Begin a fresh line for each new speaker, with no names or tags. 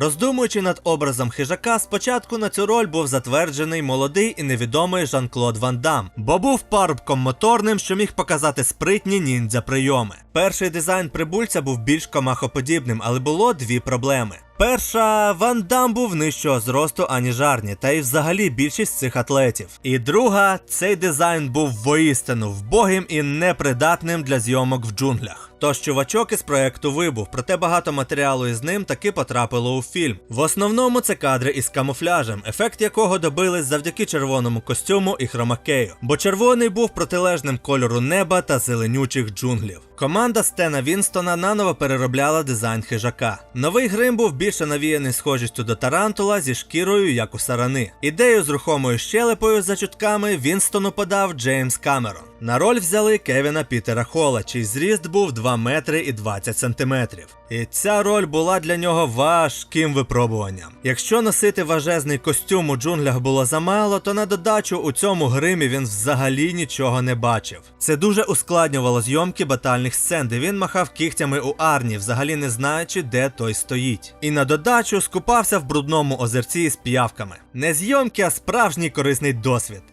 Роздумуючи над образом хижака, спочатку на цю роль був затверджений молодий і невідомий Жан-Клод Ван Дам, бо був парубком моторним, що міг показати спритні ніндзя прийоми. Перший дизайн прибульця був більш комахоподібним, але було дві проблеми. Перша Ван Дам був нижчого зросту, аніж Арні, та й взагалі більшість цих атлетів. І друга, цей дизайн був воістину вбогим і непридатним для зйомок в джунглях. Тож чувачок із проекту вибув, проте багато матеріалу із ним таки потрапило у фільм. В основному це кадри із камуфляжем, ефект якого добились завдяки червоному костюму і хромакею, бо червоний був протилежним кольору неба та зеленючих джунглів. Команда Стена Вінстона наново переробляла дизайн хижака. Новий грим був більше навіяний схожістю до тарантула зі шкірою, як у сарани. Ідею з рухомою щелепою за чутками Вінстону подав Джеймс Камерон. На роль взяли Кевіна Пітера Холла, чий зріст був 2 метри і 20 сантиметрів. І ця роль була для нього важким випробуванням. Якщо носити важезний костюм у джунглях було замало, то на додачу у цьому гримі він взагалі нічого не бачив. Це дуже ускладнювало зйомки батальних сцен, де він махав кігтями у Арні, взагалі не знаючи, де той стоїть. І на додачу скупався в брудному озерці з п'явками. Не зйомки, а справжній корисний досвід.